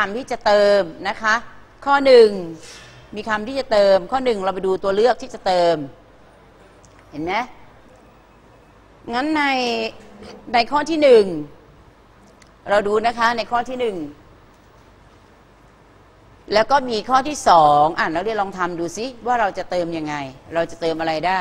คำที่จะเติมนะคะ ข้อหนึ่งมีคำที่จะเติม ข้อหนึ่งเราไปดูตัวเลือกที่จะเติม เห็นไหมงั้นในในข้อที่หนึ่งเราดูนะคะในข้อที่หนึ่งแล้วก็มีข้อที่สองอ่านแล้วเรียนลองทำดูซิว่าเราจะเติมยังไง เราจะเติมอะไรได้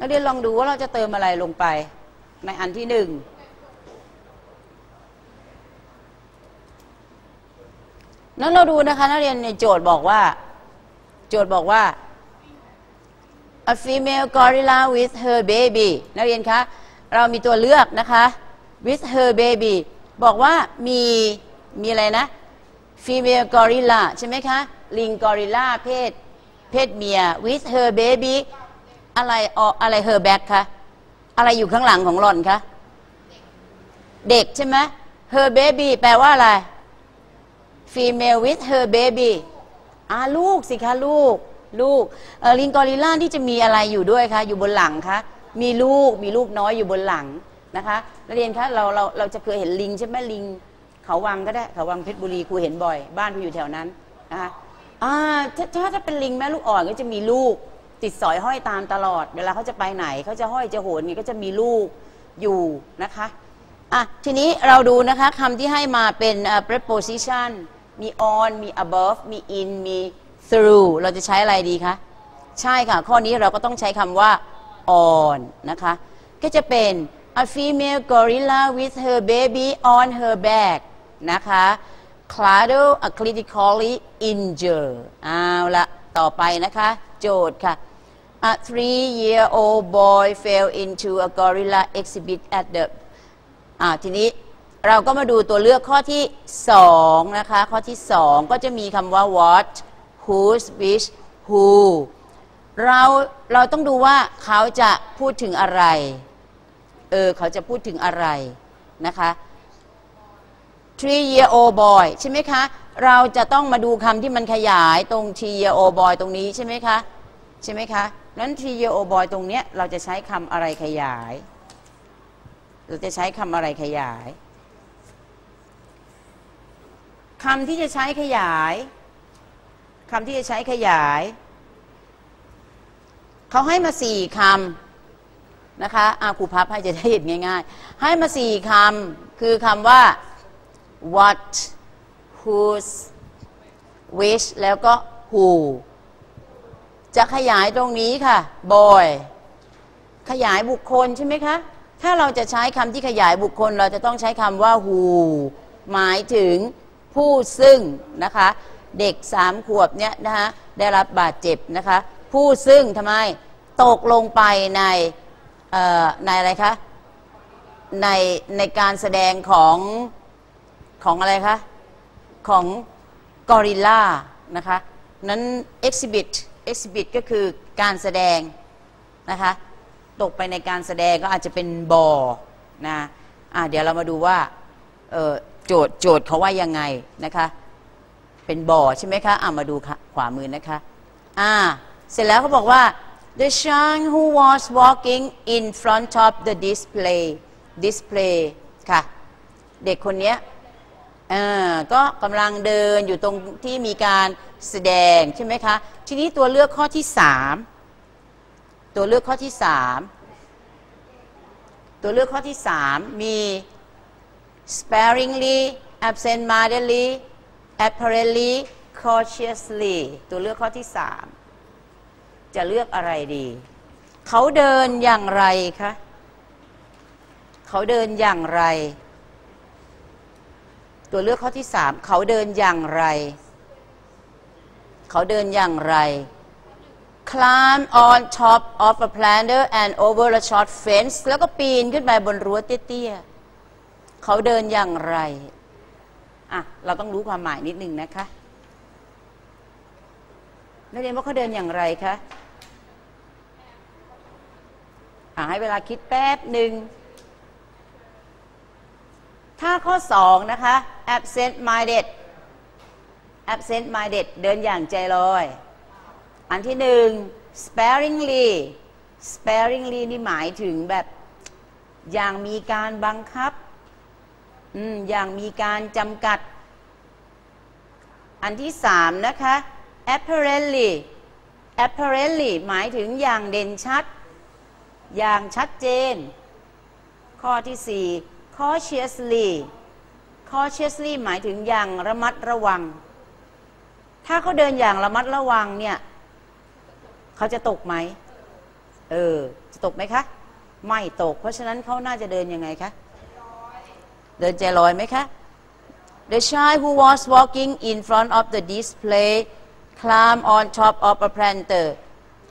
นักเรียนลองดูว่าเราจะเติมอะไรลงไป ในอันที่หนึ่งนั้นเราดูนะคะนักเรียนในโจทย์บอกว่า โจทย์บอกว่า a female gorilla with her baby นักเรียนคะ เรามีตัวเลือกนะคะ with her baby บอกว่ามีมีอะไรนะ female gorilla ใช่ไหมคะ ลิงกอริลลาเพศ เพศเมีย with her baby อะไรอออะไร her back คะอะไรอยู่ข้างหลังของหล่อนคะเด็กใช่ไหม her baby แปลว่าอะไร female with her baby อ่าลูกสิคะลูก ลูกเออลิงกอริล่าที่จะมีอะไรอยู่ด้วยคะอยู่บนหลังคะมีลูกมีลูกน้อยอยู่บนหลังนะคะนักเรียนคะเราเราเราจะเคยเห็นลิงใช่ไหมลิง เขาวังก็ได้เขาวังเพชรบุรีครูเห็นบ่อย บ้านครูอยู่แถวนั้นนะคะอ่าถ้าถ้าถ้าเป็นลิงแม่ลูกอ่อนก็จะมีลูก ติดสอยห้อยตามตลอด เวลาเขาจะไปไหนเขาจะห้อยจะโหนนี่ก็จะมีลูกอยู่นะคะอะทีนี้เราดูนะคะคำที่ให้มาเป็น uh, preposition มี on มี above มี in มี through เราจะใช้อะไรดีคะ ใช่ค่ะ ข้อนี้เราก็ต้องใช้คำว่า on นะคะ ก็จะเป็น a female gorilla with her baby on her back นะคะ Claddle a critically injured เอาละต่อไปนะคะ โจทย์ค่ะ A three-year-old boy fell into a gorilla exhibit at the อ่าทีนี้เราก็มาดูตัวเลือกข้อที่สองนะคะ ข้อที่สองก็จะมีคำว่า what whose which who เราเราต้องดูว่าเขาจะพูดถึงอะไร เออ เขาจะพูดถึงอะไรนะคะ three year old boy ใช่ไหมคะ เราจะต้องมาดูคำที่มันขยายตรง three year old boy ตรงนี้ใช่ไหมคะ ใช่ไหมคะ นั้น TEO boy ตรงเนี้ยเราจะใช้คำอะไรขยาย เราจะใช้คำอะไรขยายคำที่จะใช้ขยายคำที่จะใช้ขยาย เขาให้มาสี่คำนะคะอาครูพับให้จะได้เห็นง่าย ๆ ให้มาสี่คำคือคำว่า what whose which แล้วก็ who จะขยายตรงนี้ค่ะ boy ขยายบุคคลใช่ไหมคะ ถ้าเราจะใช้คำที่ขยายบุคคล เราจะต้องใช้คำว่า who หมายถึงผู้ซึ่งนะคะ เด็กสามขวบเนี่ยนะคะได้รับบาดเจ็บนะคะ ผู้ซึ่งทำไมตกลงไปในในอะไรคะ ในในการแสดงของของอะไรคะ ของกอริลลานะคะ นั้น exhibit exhibit ก็คือการแสดงนะคะตกไปในการแสดงก็อาจจะเป็นบอนะะเดี๋ยวเรามาดูว่าโจทย์โจทย์เขาว่ายังไงนะคะเป็นบอใช่ไหมคะะมาดูขวามือนะคะอ่าเสร็จแล้วเขาบอกว่า the child who was walking in front of the display display ค่ะเด็กคนนี้ก็กำลังเดินอยู่ตรงที่มีการ แสดงใช่ไหมคะ ทีนี้ตัวเลือกข้อที่สามตัวเลือกข้อที่สามตัวเลือกข้อที่สามมี sparingly absent-mindedly apparently cautiously ตัวเลือกข้อที่สามจะเลือกอะไรดี เขาเดินอย่างไรคะ เขาเดินอย่างไร ตัวเลือกข้อที่สามเขาเดินอย่างไร เขาเดินอย่างไร climb on top of a planter and over a short fence แล้วก็ปีนขึ้นไปบนรั้วเตี้ยๆ เขาเดินอย่างไร อะ เราต้องรู้ความหมายนิดนึงนะคะนักเรียนว่าเขาเดินอย่างไรคะอะให้เวลาคิดแป๊บหนึ่ง ถ้าข้อสองนะคะ absent minded absent minded เดินอย่างใจลอย อันที่หนึ่ง sparingly sparingly นี่หมายถึงแบบอย่างมีการบังคับอืมอย่างมีการจำกัด อันที่สามนะคะ apparently apparently หมายถึงอย่างเด่นชัด อย่างชัดเจน ข้อที่สี่ cautiously cautiously หมายถึงอย่างระมัดระวัง ถ้าเขาเดินอย่างระมัดระวังเนี่ยเขาจะตกไหมเออ จะตกไหมคะไม่ตก เพราะฉะนั้นเขาน่าจะเดินยังไงคะเดินใจลอยไหมคะ The child who was walking in front of the display climbed on top of a planter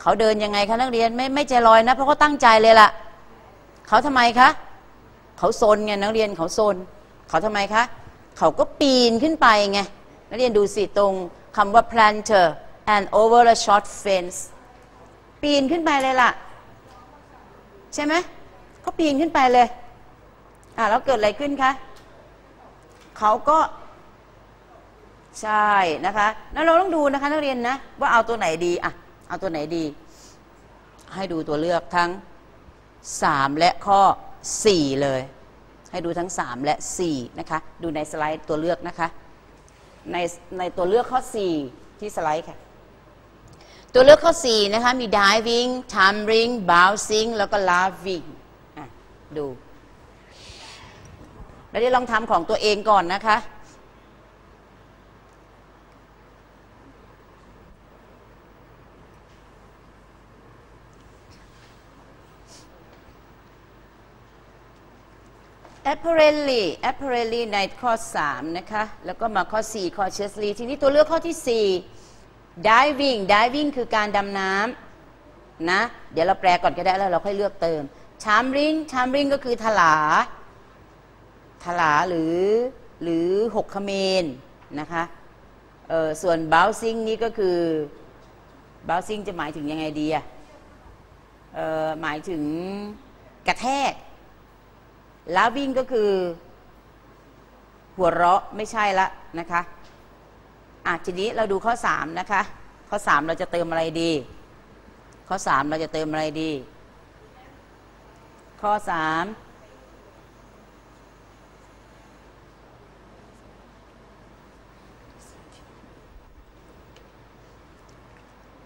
เขาเดินยังไงคะนักเรียนไม่ไม่ใจลอยนะ เพราะเขาตั้งใจเลยล่ะ เขาทำไมคะเขาโซนไงนักเรียนเขาโซนเขาทำไมคะ เขาก็ปีนขึ้นไปไงนักเรียนดูสิตรง คำว่า planter and over a short fence ปีนขึ้นไปเลยล่ะ ใช่ไหมเขาปีนขึ้นไปเลย อะแล้วเกิดอะไรขึ้นคะเขาก็ใช่นะคะ แล้วเราต้องดูนะคะนักเรียนนะ ว่าเอาตัวไหนดีอะเอาตัวไหนดี ให้ดูตัวเลือกทั้ง 3 และข้อ 4 เลย ให้ดูทั้ง 3 และ 4 นะคะ ดูในสไลด์ตัวเลือกนะคะ ในในตัวเลือกข้อ 4 ที่สไลด์ค่ะ ตัวเลือกข้อ 4 นะคะ มี diving tumbling bouncing แล้วก็ laughing อะดู แล้วเดี๋ยวลองทำของตัวเองก่อนนะคะ apparently apparently ในข้อ 3 นะคะ แล้วก็มาข้อ 4 ข้อ cautiously ทีนี้ตัวเลือกข้อที่ 4 diving diving คือการดำน้ำนะ เดี๋ยวเราแปลก่อนก็ได้แล้วเราค่อยเลือกเติม tumbling tumbling ก็คือถลา ถลาหรือหรือหกเมรนะคะเออส่วน bouncing นี่ก็คือ bouncing จะหมายถึงยังไงดีอะเออหมายถึงกระแทก laughing ก็คือ หัวเราะไม่ใช่ละนะคะอะทีนี้เราดูข้อ3นะคะ ข้อ 3 เราจะเติมอะไรดี ข้อ 3 เราจะเติมอะไรดี ข้อ3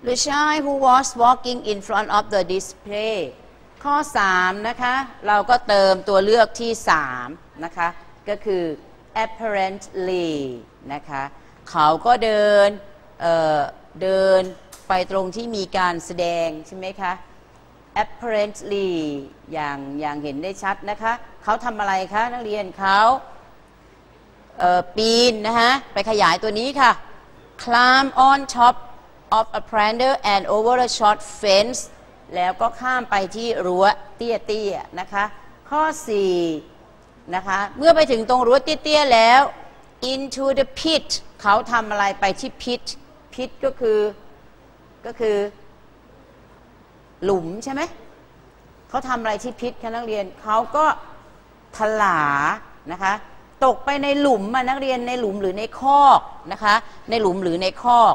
The child who was walking in front of the display ข้อ 3 นะคะ เราก็เติมตัวเลือกที่ 3 นะคะ ก็คือ apparently นะคะ เขาก็เดินเเดินไปตรงที่มีการแสดง ใช่ไหมคะ apparently อย่างอย่างเห็นได้ชัดนะคะ เขาทำอะไรคะ นักเรียนเขาเปีนนะคะไปขยายตัวนี้ค่ะ climb on top of a planter and over a short fence แล้วก็ข้ามไปที่รั้วเตี้ยๆนะคะ ข้อ4นะคะเมื่อไปถึงตรงรั้วเตี้ยๆแล้ว into the pit เขาทำอะไรไปที่ pit pit ก็คือก็คือ หลุมใช่ไหมเขาทำอะไรที่พิษคะนักเรียนเขาก็ถลานะคะตกไปในหลุมมานักเรียนในหลุมหรือในคอกนะคะในหลุมหรือในคอก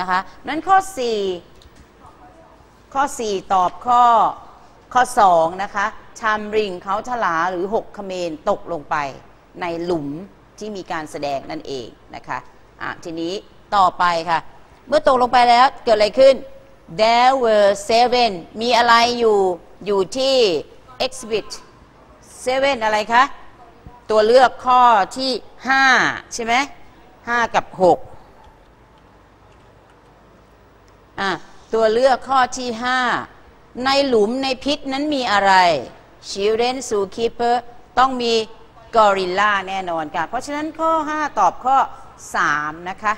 นะคะนั้นข้อ 4 ข้อ 4 ตอบข้อข้อ 2 นะคะ ชามริงเขาถลาหรือหกเขมรตกลงไปในหลุมที่มีการแสดงนั่นเองนะคะอะทีนี้ต่อไปค่ะ เมื่อตกลงไปแล้วเกิดอะไรขึ้น there were seven มีอะไรอยู่อยู่ที่ exhibit seven อะไรคะ ตัวเลือกข้อที่ 5 ใช่ไหม5กับ 6 อะ ตัวเลือกข้อที่ 5 ในหลุมในพิษนั้นมีอะไร children zookeeper ต้องมีกอริลลาแน่นอนค่ะ เพราะฉะนั้นข้อ 5 ตอบข้อ 3 นะคะ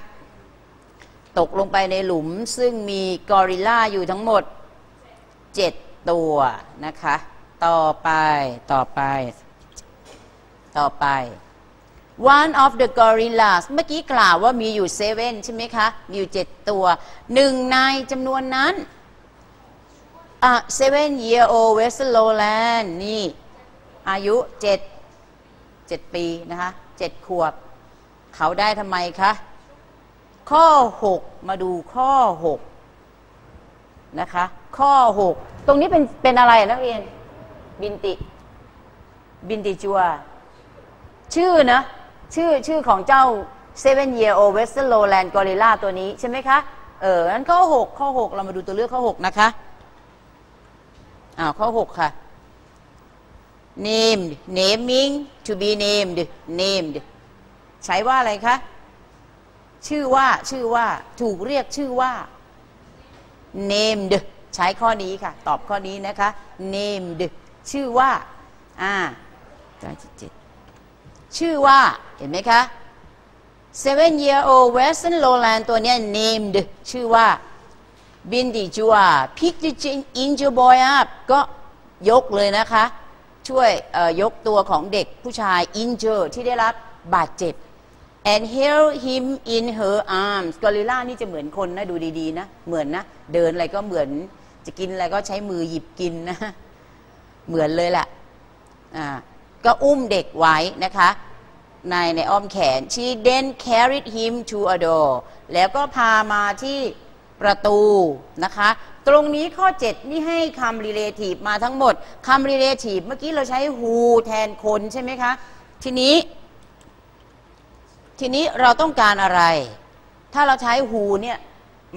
ตกลงไปในหลุมซึ่งมีกอริลลาอยู่ทั้งหมด 7 ตัวนะคะ ต่อไปต่อไป ต่อไป one of the gorillas เมื่อกี้กล่าวว่ามีอยู่เซเว่นใช่ไหมคะ มีอยู่เจ็ดตัวหนึ่งในจำนวนนั้น อะ seven year old Western Lowland นี่ อายุเจ็ดเ7ปีนะคะเจ็ดขวบ เขาได้ทำไมคะ ข้อ6มาดูข้อ6นะคะ ข้อ6ตรงนี้เป็นเป็นอะไรนักเรียน บินติ บินติจัว ชื่อนะ ชื่อชื่อของเจ้า seven year old western lowland gorilla ตัวนี้ใช่ไหมคะ เออนั้นข้อ 6 ข้อ 6 เรามาดูตัวเลือกข้อ 6 นะคะอ้าวข้อ 6 ค่ะ named naming to be named named ใช้ว่าอะไรคะ ชื่อว่าชื่อว่าถูกเรียกชื่อว่า named ใช้ข้อนี้ค่ะ ตอบข้อนี้นะคะ named ชื่อว่า อ่า ชื่อว่าเห็นไหมคะ seven year old western lowland ตัวนี้ named ชื่อว่าบินดิจัว pick the injured boy up ก็ยกเลยนะคะ ช่วยยกตัวของเด็กผู้ชาย injured ที่ได้รับบาดเจ็บ and held him in her arms กอริลล่านี่จะเหมือนคนนะ ดูดีๆนะ เหมือนนะ เดินอะไรก็เหมือนจะกินอะไรก็ใช้มือหยิบกินนะ เหมือนเลยแหละอ่า ก็อุ้มเด็กไว้นะคะในในอ้อมแขน she then carried him to a door แล้วก็พามาที่ประตูนะคะ ตรงนี้ข้อ 7 นี่ให้คำ relative มาทั้งหมดคำ relative เมื่อกี้เราใช้ who แทนคนใช่ไหมคะ ทีนี้ ทีนี้เราต้องการอะไร ถ้าเราใช้ who เนี่ย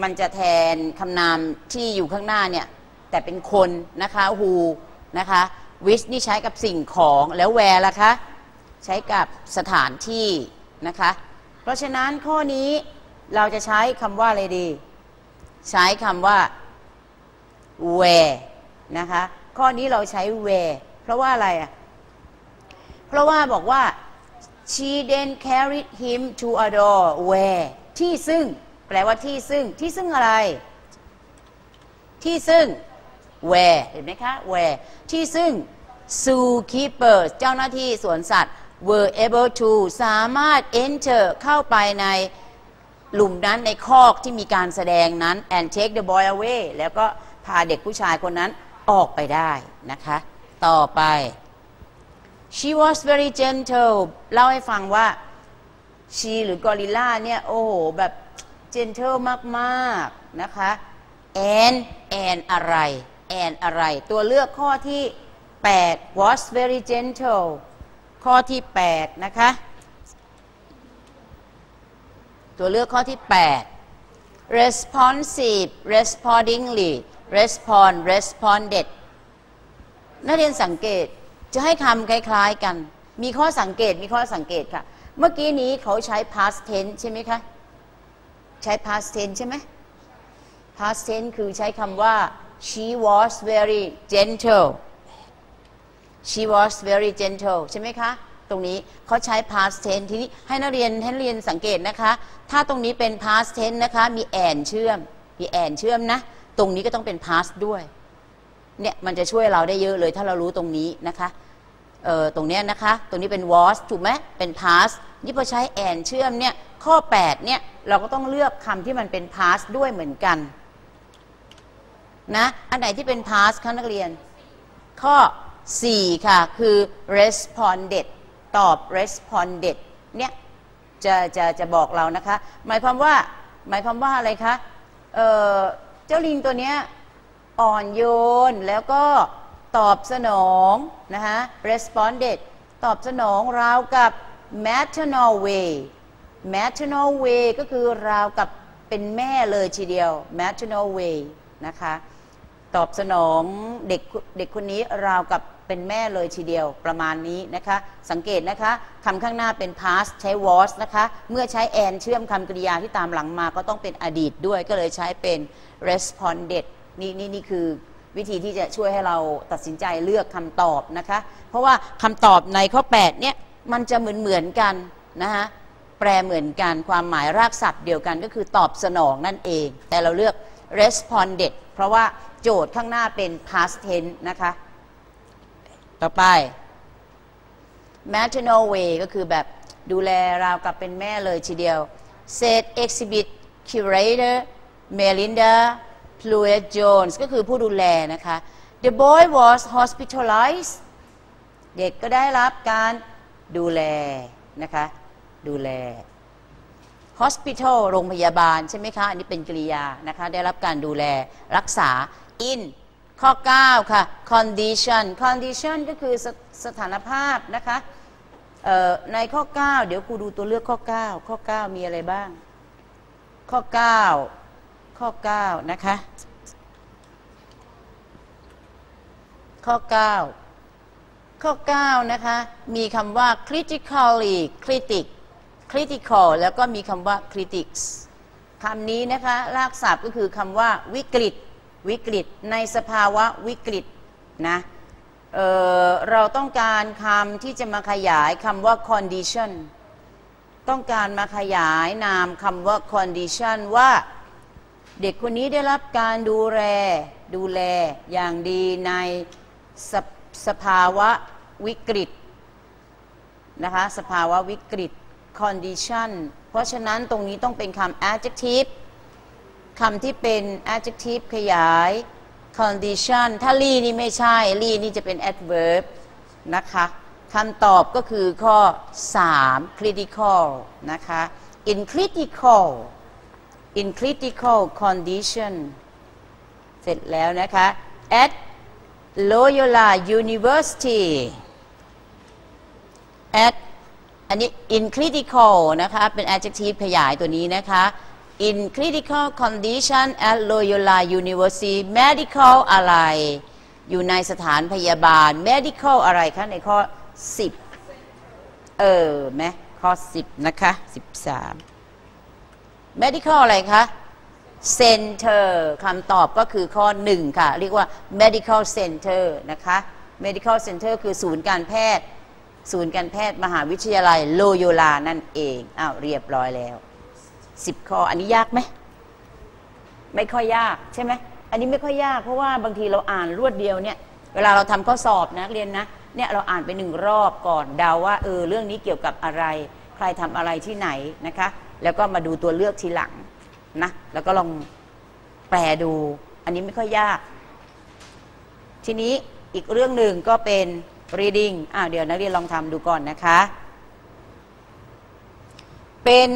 มันจะแทนคำนามที่อยู่ข้างหน้าเนี่ย แต่เป็นคนนะคะ who นะคะ which นี่ใช้กับสิ่งของแล้ว where ล่ะคะ ใช้กับสถานที่นะคะ เพราะฉะนั้นข้อนี้เราจะใช้คำว่าอะไรดี ใช้คำว่า where นะคะ ข้อนี้เราใช้ where เพราะว่าอะไรอะ เพราะว่าบอกว่า she then carried him to a door where ที่ซึ่ง แปลว่าที่ซึ่ง ที่ซึ่งอะไร ที่ซึ่ง where เห็นไหมคะ where ที่ซึ่ง zookeepers เจ้าหน้าที่สวนสัตว์ were able to สามารถ enter เข้าไปในหลุมนั้นในคอกที่มีการแสดงนั้น and take the boy away แล้วก็พาเด็กผู้ชายคนนั้นออกไปได้นะคะ ต่อไป she was very gentle เล่าให้ฟังว่า she หรือกอริลลาเนี่ย โอ้โห แบบ gentle มาก ๆ นะคะ and and อะไร and อะไร ตัวเลือกข้อที่ 8 was very gentle ข้อที่ 8 นะคะ ตัวเลือกข้อที่ 8 responsive respondingly respond responded นักเรียนสังเกตจะให้คำคล้าย ๆ กัน มีข้อสังเกตมีข้อสังเกตค่ะ เมื่อกี้นี้เขาใช้ past tense ใช่ไหมคะ ใช้ past tense ใช่ไหม past tense คือใช้คำว่า she was very gentle she was very gentle ใช่ไหมคะ ตรงนี้เขาใช้ past tense ทีนี้ให้นักเรียนให้นักเรียนสังเกตนะคะ ถ้าตรงนี้เป็น past tense นะคะ มี and เชื่อม มี and เชื่อมนะ ตรงนี้ก็ต้องเป็น past ด้วย เนี่ยมันจะช่วยเราได้เยอะเลยถ้าเรารู้ตรงนี้นะคะเอ่อตรงเนี้ยนะคะ ตรงนี้เป็น was ถูกไหมเป็น past นี่พอใช้ and เชื่อมเนี่ย ข้อ 8 เนี่ย เราก็ต้องเลือกคำที่มันเป็น past ด้วยเหมือนกัน นะ อันไหนที่เป็น past คะนักเรียน ข้อ 4 ค่ะ คือ responded ตอบ responded เนี่ยจะจะจะบอกเรานะคะ หมายความว่าหมายความว่าอะไรคะเออเจ้าลิงตัวเนี้ยอ่อนโยนแล้วก็ตอบสนองนะคะ responded ตอบสนองราวกับ maternal way maternal way ก็คือราวกับเป็นแม่เลยทีเดียว maternal way นะคะ ตอบสนองเด็กเด็กคนนี้ราวกับเป็นแม่เลยทีเดียวประมาณนี้นะคะ สังเกตนะคะคำข้างหน้าเป็น past ใช้ was นะคะ เมื่อใช้ and เชื่อมคำกริยาที่ตามหลังมาก็ต้องเป็นอดีตด้วยก็เลยใช้เป็น responded นี่นี่นี่คือวิธีที่จะช่วยให้เราตัดสินใจเลือกคำตอบนะคะ เพราะว่าคำตอบในข้อ 8 เนี่ย มันจะเหมือนเหมือนกันนะคะแปลเหมือนกันความหมายรากศัพท์เดียวกันก็คือตอบสนองนั่นเอง แต่เราเลือก responded เพราะว่า โจทย์ข้างหน้าเป็น past tense นะคะ ต่อไป maternal way ก็คือแบบดูแลราวกับเป็นแม่เลยทีเดียว said exhibit curator Melinda p l u e t Jones ก็คือผู้ดูแลนะคะ the boy was hospitalized เด็กก็ได้รับการดูแลนะคะ ดูแล hospital โรงพยาบาล ใช่ไหมคะ อันนี้เป็นกริยานะคะ ได้รับการดูแลรักษา in ข้อ 9 ค่ะ condition condition ก็คือสสถานภาพนะคะในข้อ 9 เดี๋ยวครูดูตัวเลือกข้อ 9 ข้อ 9 มีอะไรบ้าง ข้อ 9 ข้อ 9 นะคะ ข้อ 9 ข้อ 9 นะคะ มีคำว่า critically critic critical แล้วก็มีคำว่า critics คำนี้นะคะ รากศัพท์ก็คือคำว่าวิกฤต วิกฤต ในสภาวะวิกฤตนะเเราต้องการคำที่จะมาขยายคำว่า condition ต้องการมาขยายนามคำว่า condition ว่าเด็กคนนี้ได้รับการดูแลดูแลอย่างดีในสสภาวะวิกฤตนะคะสภาวะวิกฤต condition เพราะฉะนั้นตรงนี้ต้องเป็นคำ adjective คำที่เป็น adjective ขยาย condition ถ้าลีนี่ไม่ใช่ลีนี่จะเป็น adverb นะคะคำตอบก็คือข้อ 3 critical นะคะ in critical in critical condition เสร็จแล้วนะคะ at Loyola University at อันนี้ in critical นะคะ เป็น adjective ขยายตัวนี้นะคะ in critical condition at Loyola University medical อะไร อยู่ในสถานพยาบาล medical อะไรคะ ในข้อ 10 เออไหมข้อ 10 นะคะ 13 medical อะไรคะ center คำตอบก็คือข้อ 1 ค่ะ เรียกว่า medical center นะคะ medical center คือศูนย์การแพทย์ ศูนย์การแพทย์มหาวิทยาลัยโลโยลานั่นเองอ้าวเรียบร้อยแล้ว 10ข้อ อันนี้ยากไหมไม่ค่อยยากใช่ไหมอันนี้ไม่ค่อยยากเพราะว่าบางทีเราอ่านรวดเดียวเนี่ย เวลาเราทำข้อสอบนะเรียนนะเนี่ยเราอ่านไปหนึ่งรอบก่อนเดาว่าเออเรื่องนี้เกี่ยวกับอะไร ใครทำอะไรที่ไหนนะคะ แล้วก็มาดูตัวเลือกทีหลังนะแล้วก็ลองแปลดู อันนี้ไม่ค่อยยาก ทีนี้อีกเรื่องหนึ่งก็เป็น reading อ่าเดี๋ยวนักเรียนลองทำดูก่อนนะคะ เป็น